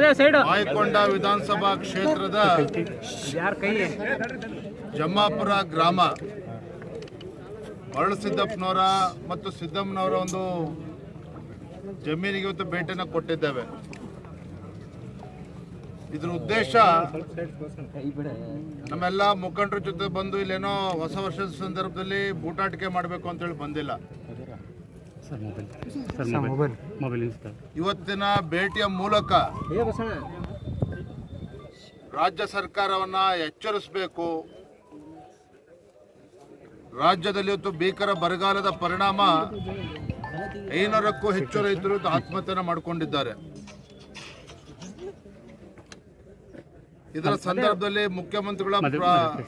ಮಾಯಕೊಂಡ ವಿಧಾನಸಭಾ ಕ್ಷೇತ್ರದ ಜಮ್ಮಾಪುರ ಗ್ರಾಮ. ಮರಳು ಸಿದ್ದಪ್ಪನವರ ಮತ್ತು ಸಿದ್ದಮ್ಮನವರ ಒಂದು ಜಮೀನಿಗೆ ಇವತ್ತು ಭೇಟಿಯನ್ನು ಕೊಟ್ಟಿದ್ದೇವೆ. ಇದ್ರ ಉದ್ದೇಶ ನಮ್ಮೆಲ್ಲ ಮುಖಂಡರ ಜೊತೆ ಬಂದು ಇಲ್ಲೇನೋ ಹೊಸ ವರ್ಷದ ಸಂದರ್ಭದಲ್ಲಿ ಬೂಟಾಟಿಕೆ ಮಾಡಬೇಕು ಅಂತೇಳಿ ಬಂದಿಲ್ಲ. Sir mobile. Sir mobile. Mobile. ಇವತ್ತಿನ ಭೇಟಿಯ ಮೂಲಕ ರಾಜ್ಯ ಸರ್ಕಾರವನ್ನ ಎಚ್ಚರಿಸಬೇಕು. ರಾಜ್ಯದಲ್ಲಿ ಇವತ್ತು ಭೀಕರ ಬರಗಾಲದ ಪರಿಣಾಮ ಐನೂರಕ್ಕೂ ಹೆಚ್ಚು ರೈತರು ಆತ್ಮಹತ್ಯೆ ಆತ್ಮಹತ್ಯೆನ ಮಾಡಿಕೊಂಡಿದ್ದಾರೆ. ಇದರ ಸಂದರ್ಭದಲ್ಲಿ ಮುಖ್ಯಮಂತ್ರಿಗಳ ಪ್ರ-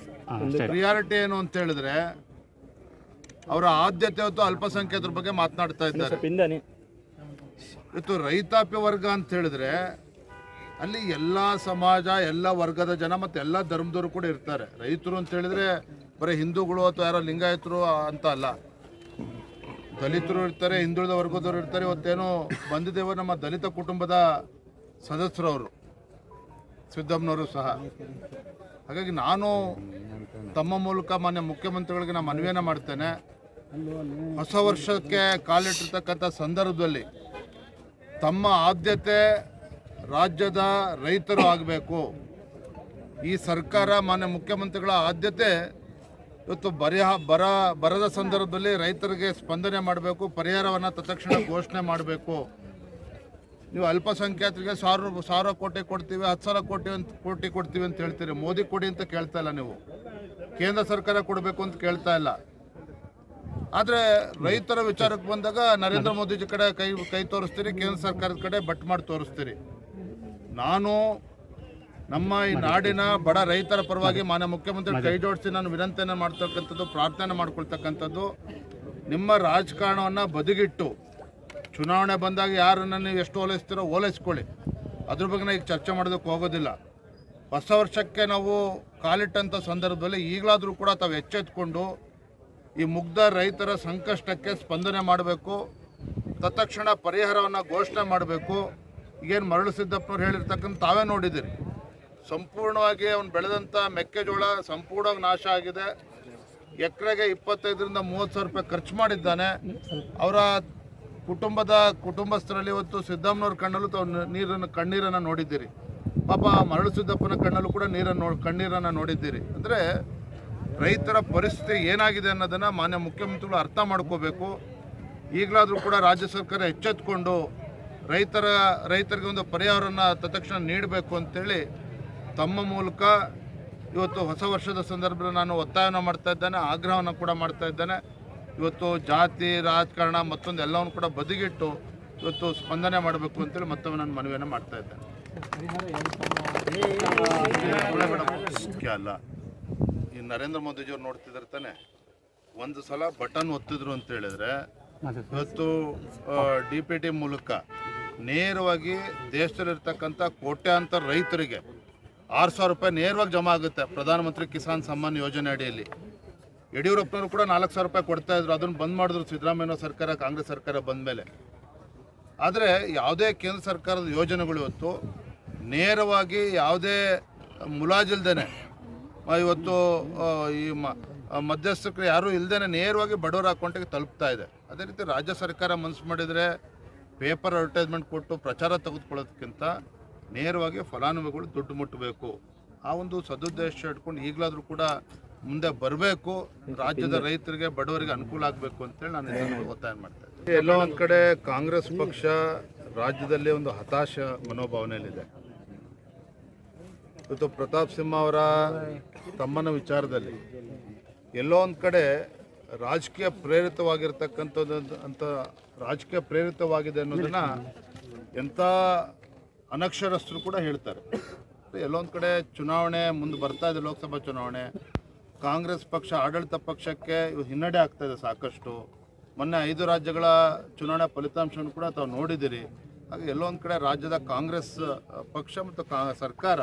ಪ್ರಿಯಾರಿಟಿ ಏನು ಅಂತ ಹೇಳಿದ್ರೆ ಅವರ ಆದ್ಯತೆ ಹೊತ್ತು ಅಲ್ಪಸಂಖ್ಯಾತರ ಬಗ್ಗೆ ಮಾತನಾಡ್ತಾ ಇದ್ದಾರೆ. ಇವತ್ತು ರೈತಾಪಿ ವರ್ಗ ಅಂತ ಹೇಳಿದ್ರೆ ಅಲ್ಲಿ ಎಲ್ಲ ಸಮಾಜ ಎಲ್ಲ ವರ್ಗದ ಜನ ಮತ್ತು ಎಲ್ಲ ಧರ್ಮದವರು ಕೂಡ ಇರ್ತಾರೆ. ರೈತರು ಅಂತ ಹೇಳಿದ್ರೆ ಬರೀ ಹಿಂದೂಗಳು ಅಥವಾ ಯಾರೋ ಲಿಂಗಾಯತರು ಅಂತ ಅಲ್ಲ. ದಲಿತರು ಇರ್ತಾರೆ ಹಿಂದುಳಿದ ವರ್ಗದವರು ಇರ್ತಾರೆ. ಇವತ್ತೇನೋ ಬಂದಿದ್ದೇವೆ ನಮ್ಮ ದಲಿತ ಕುಟುಂಬದ ಸದಸ್ಯರವರು ಸಿದ್ದಮ್ಮನವರು ಸಹ. ಹಾಗಾಗಿ ನಾನು ತಮ್ಮ ಮೂಲಕ ಮಾನ್ಯ ಮುಖ್ಯಮಂತ್ರಿಗಳಿಗೆ ನಾನು ಮನವಿಯನ್ನು ಮಾಡ್ತೇನೆ. ಹೊಸ ವರ್ಷಕ್ಕೆ ಕಾಲಿಟ್ಟಿರ್ತಕ್ಕಂಥ ಸಂದರ್ಭದಲ್ಲಿ ತಮ್ಮ ಆದ್ಯತೆ ರಾಜ್ಯದ ರೈತರು ಆಗಬೇಕು. ಈ ಸರ್ಕಾರ ಮಾನ್ಯ ಮುಖ್ಯಮಂತ್ರಿಗಳ ಆದ್ಯತೆ ಇವತ್ತು ಬರಿಹ ಬರ, ಬರದ ಸಂದರ್ಭದಲ್ಲಿ ರೈತರಿಗೆ ಸ್ಪಂದನೆ ಮಾಡಬೇಕು, ಪರಿಹಾರವನ್ನು ತತ್ಕ್ಷಣ ಘೋಷಣೆ ಮಾಡಬೇಕು. ನೀವು ಅಲ್ಪಸಂಖ್ಯಾತರಿಗೆ ಸಾವಿರ ಸಾವಿರ ಕೋಟಿ ಕೊಡ್ತೀವಿ, ಹತ್ತು ಸಾವಿರ ಕೋಟಿ ಅಂತ, ಕೋಟಿ ಕೊಡ್ತೀವಿ ಅಂತ ಹೇಳ್ತೀರಿ. ಮೋದಿ ಕೊಡಿ ಅಂತ ಕೇಳ್ತಾ ಇಲ್ಲ ನೀವು. ಕೇಂದ್ರ ಸರ್ಕಾರ ಕೊಡಬೇಕು ಅಂತ ಕೇಳ್ತಾ ಇಲ್ಲ. ಆದರೆ ರೈತರ ವಿಚಾರಕ್ಕೆ ಬಂದಾಗ ನರೇಂದ್ರ ಮೋದಿಜಿ ಕಡೆ ಕೈ ಕೈ ತೋರಿಸ್ತೀರಿ ಕೇಂದ್ರ ಸರ್ಕಾರದ ಕಡೆ ಬಟ್ ಮಾಡಿ ತೋರಿಸ್ತೀರಿ. ನಾನು ನಮ್ಮ ಈ ನಾಡಿನ ಬಡ ರೈತರ ಪರವಾಗಿ ಮಾನ್ಯ ಮುಖ್ಯಮಂತ್ರಿ ಕೈ ಜೋಡಿಸಿ ನಾನು ವಿನಂತಿಯನ್ನು ಮಾಡ್ತಕ್ಕಂಥದ್ದು ಪ್ರಾರ್ಥನೆ ಮಾಡ್ಕೊಳ್ತಕ್ಕಂಥದ್ದು ನಿಮ್ಮ ರಾಜಕಾರಣವನ್ನು ಬದಿಗಿಟ್ಟು ಚುನಾವಣೆ ಬಂದಾಗ ಯಾರನ್ನು ನೀವು ಎಷ್ಟು ಓಲೈಸ್ತೀರೋ ಓಲೈಸ್ಕೊಳ್ಳಿ. ಅದ್ರ ಬಗ್ಗೆ ನಾವು ಈಗ ಚರ್ಚೆ ಮಾಡೋದಕ್ಕೆ ಹೋಗೋದಿಲ್ಲ. ಹೊಸ ವರ್ಷಕ್ಕೆ ನಾವು ಕಾಲಿಟ್ಟಂಥ ಸಂದರ್ಭದಲ್ಲಿ ಈಗಲಾದರೂ ಕೂಡ ತಾವು ಎಚ್ಚೆತ್ಕೊಂಡು ಈ ಮುಗ್ಧ ರೈತರ ಸಂಕಷ್ಟಕ್ಕೆ ಸ್ಪಂದನೆ ಮಾಡಬೇಕು, ತತ್ಕ್ಷಣ ಪರಿಹಾರವನ್ನು ಘೋಷಣೆ ಮಾಡಬೇಕು. ಈಗೇನು ಮರಳು ಸಿದ್ದಪ್ಪನವ್ರು ಹೇಳಿರ್ತಕ್ಕಂಥ ತಾವೇ ನೋಡಿದ್ದೀರಿ. ಸಂಪೂರ್ಣವಾಗಿ ಅವನು ಬೆಳೆದಂಥ ಮೆಕ್ಕೆಜೋಳ ಸಂಪೂರ್ಣವಾಗಿ ನಾಶ ಆಗಿದೆ. ಎಕರೆಗೆ ಇಪ್ಪತ್ತೈದರಿಂದ ಮೂವತ್ತು ಸಾವಿರ ರೂಪಾಯಿ ಖರ್ಚು ಮಾಡಿದ್ದಾನೆ. ಅವರ ಕುಟುಂಬದ ಕುಟುಂಬಸ್ಥರಲ್ಲಿ ಇವತ್ತು ಸಿದ್ದಮ್ಮನವ್ರ ಕಣ್ಣಲ್ಲೂ ತಾವು ನೀರನ್ನು, ಕಣ್ಣೀರನ್ನು ನೋಡಿದ್ದೀರಿ. ಪಾಪ ಮರಳು ಸಿದ್ದಪ್ಪನ ಕಣ್ಣಲ್ಲೂ ಕೂಡ ನೀರನ್ನು ಕಣ್ಣೀರನ್ನು ನೋಡಿದ್ದೀರಿ. ಅಂದರೆ ರೈತರ ಪರಿಸ್ಥಿತಿ ಏನಾಗಿದೆ ಅನ್ನೋದನ್ನು ಮಾನ್ಯ ಮುಖ್ಯಮಂತ್ರಿಗಳು ಅರ್ಥ ಮಾಡ್ಕೋಬೇಕು ಈಗಲಾದರೂ ಕೂಡ ರಾಜ್ಯ ಸರ್ಕಾರ ಎಚ್ಚೆತ್ಕೊಂಡು ರೈತರ ರೈತರಿಗೆ ಒಂದು ಪರಿಹಾರವನ್ನು ತತ್ಕ್ಷಣ ನೀಡಬೇಕು ಅಂತೇಳಿ ತಮ್ಮ ಮೂಲಕ ಇವತ್ತು ಹೊಸ ವರ್ಷದ ಸಂದರ್ಭದಲ್ಲಿ ನಾನು ಒತ್ತಾಯವನ್ನು ಮಾಡ್ತಾ ಇದ್ದೇನೆ ಆಗ್ರಹವನ್ನು ಕೂಡ ಮಾಡ್ತಾ ಇದ್ದೇನೆ ಇವತ್ತು ಜಾತಿ ರಾಜಕಾರಣ ಮತ್ತೊಂದು ಎಲ್ಲವನ್ನು ಕೂಡ ಬದಿಗಿಟ್ಟು ಇವತ್ತು ಸ್ಪಂದನೆ ಮಾಡಬೇಕು ಅಂತೇಳಿ ಮತ್ತೊಮ್ಮೆ ನಾನು ಮನವಿಯನ್ನು ಮಾಡ್ತಾ ಇದ್ದೇನೆ ಮುಖ್ಯ ಅಲ್ಲ ಈ ನರೇಂದ್ರ ಮೋದಿಜಿಯವ್ರು ನೋಡ್ತಿದ್ರು ತಾನೆ. ಒಂದು ಸಲ ಬಟನ್ ಒತ್ತಿದ್ರು ಅಂತ ಹೇಳಿದ್ರೆ ಇವತ್ತು ಡಿ ಪಿ ಟಿ ಮೂಲಕ ನೇರವಾಗಿ ದೇಶದಲ್ಲಿರ್ತಕ್ಕಂಥ ಕೋಟ್ಯಾಂತರ ರೈತರಿಗೆ ಆರು ಸಾವಿರ ರೂಪಾಯಿ ನೇರವಾಗಿ ಜಮಾ ಆಗುತ್ತೆ ಪ್ರಧಾನಮಂತ್ರಿ ಕಿಸಾನ್ ಸಮ್ಮಾನ್ ಯೋಜನೆ ಅಡಿಯಲ್ಲಿ. ಯಡಿಯೂರಪ್ಪನವರು ಕೂಡ ನಾಲ್ಕು ಸಾವಿರ ರೂಪಾಯಿ ಕೊಡ್ತಾ ಇದ್ರು. ಅದನ್ನು ಬಂದ್ ಮಾಡಿದ್ರು ಸಿದ್ದರಾಮಯ್ಯ ಸರ್ಕಾರ ಕಾಂಗ್ರೆಸ್ ಸರ್ಕಾರ ಬಂದ ಮೇಲೆ. ಆದರೆ ಯಾವುದೇ ಕೇಂದ್ರ ಸರ್ಕಾರದ ಯೋಜನೆಗಳು ಇವತ್ತು ನೇರವಾಗಿ ಯಾವುದೇ ಮುಲಾಜಿಲ್ದೇನೆ ಮ- ಇವತ್ತು ಈ ಮಧ್ಯಸ್ಥಕರು ಮಧ್ಯಸ್ಥರು ಯಾರೂ ಇಲ್ಲದೇ ನೇರವಾಗಿ ಬಡವರ ಅಕೌಂಟಿಗೆ ತಲುಪ್ತಾ ಇದೆ. ಅದೇ ರೀತಿ ರಾಜ್ಯ ಸರ್ಕಾರ ಮನಸ್ಸು ಮಾಡಿದರೆ ಪೇಪರ್ ಅಡ್ವರ್ಟೈಸ್ಮೆಂಟ್ ಕೊಟ್ಟು ಪ್ರಚಾರ ತೆಗೆದುಕೊಳ್ಳೋದಕ್ಕಿಂತ ನೇರವಾಗಿ ಫಲಾನುಭವಿಗಳು ದುಡ್ಡು ಮುಟ್ಟಬೇಕು. ಆ ಒಂದು ಸದುದ್ದೇಶ ಇಟ್ಕೊಂಡು ಈಗಲಾದರೂ ಕೂಡ ಮುಂದೆ ಬರಬೇಕು. ರಾಜ್ಯದ ರೈತರಿಗೆ ಬಡವರಿಗೆ ಅನುಕೂಲ ಆಗಬೇಕು ಅಂತೇಳಿ ನಾನು ಇದನ್ನು ಒತ್ತಾಯ ಮಾಡ್ತಾ ಇದ್ದೀನಿ. ಎಲ್ಲೋ ಒಂದು ಕಡೆ ಕಾಂಗ್ರೆಸ್ ಪಕ್ಷ ರಾಜ್ಯದಲ್ಲಿ ಒಂದು ಹತಾಶ ಮನೋಭಾವನೆಯಲ್ಲಿದೆ. ಇವತ್ತು ಪ್ರತಾಪ್ ಸಿಂಹ ಅವರ ತಮ್ಮನ ವಿಚಾರದಲ್ಲಿ. ಎಲ್ಲೋ ಒಂದು ಕಡೆ ರಾಜಕೀಯ ಪ್ರೇರಿತವಾಗಿರ್ತಕ್ಕಂಥದ್ದು ಅಂತ ರಾಜಕೀಯ ಪ್ರೇರಿತವಾಗಿದೆ ಅನ್ನೋದನ್ನು ಎಂಥ ಅನಕ್ಷರಸ್ಥರು ಕೂಡ ಹೇಳ್ತಾರೆ. ಎಲ್ಲೊಂದು ಕಡೆ ಚುನಾವಣೆ ಮುಂದೆ ಬರ್ತಾ ಇದೆ, ಲೋಕಸಭಾ ಚುನಾವಣೆ. ಕಾಂಗ್ರೆಸ್ ಪಕ್ಷ, ಆಡಳಿತ ಪಕ್ಷಕ್ಕೆ ಹಿನ್ನಡೆ ಆಗ್ತಾ ಇದೆ ಸಾಕಷ್ಟು. ಮೊನ್ನೆ ಐದು ರಾಜ್ಯಗಳ ಚುನಾವಣಾ ಫಲಿತಾಂಶವನ್ನು ಕೂಡ ತಾವು ನೋಡಿದ್ದೀರಿ ಹಾಗೆ ಎಲ್ಲೊಂದು ಕಡೆ ರಾಜ್ಯದ ಕಾಂಗ್ರೆಸ್ ಪಕ್ಷ ಮತ್ತು ಕಾ, ಸರ್ಕಾರ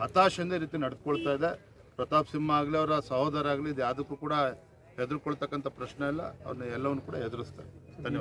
ಹತಾಶೆಯಿಂದ ರೀತಿ ನಡ್ಕೊಳ್ತಾ ಇದೆ. ಪ್ರತಾಪ್ ಸಿಂಹ ಆಗಲಿ ಅವರ ಸಹೋದರ ಆಗಲಿ ಇದು ಯಾವುದಕ್ಕೂ ಕೂಡ ಹೆದರ್ಕೊಳ್ತಕ್ಕಂಥ ಪ್ರಶ್ನೆ ಇಲ್ಲ. ಅವ್ರನ್ನ ಎಲ್ಲವನ್ನು ಕೂಡ ಎದುರಿಸ್ತಾರೆ. ಧನ್ಯವಾದ.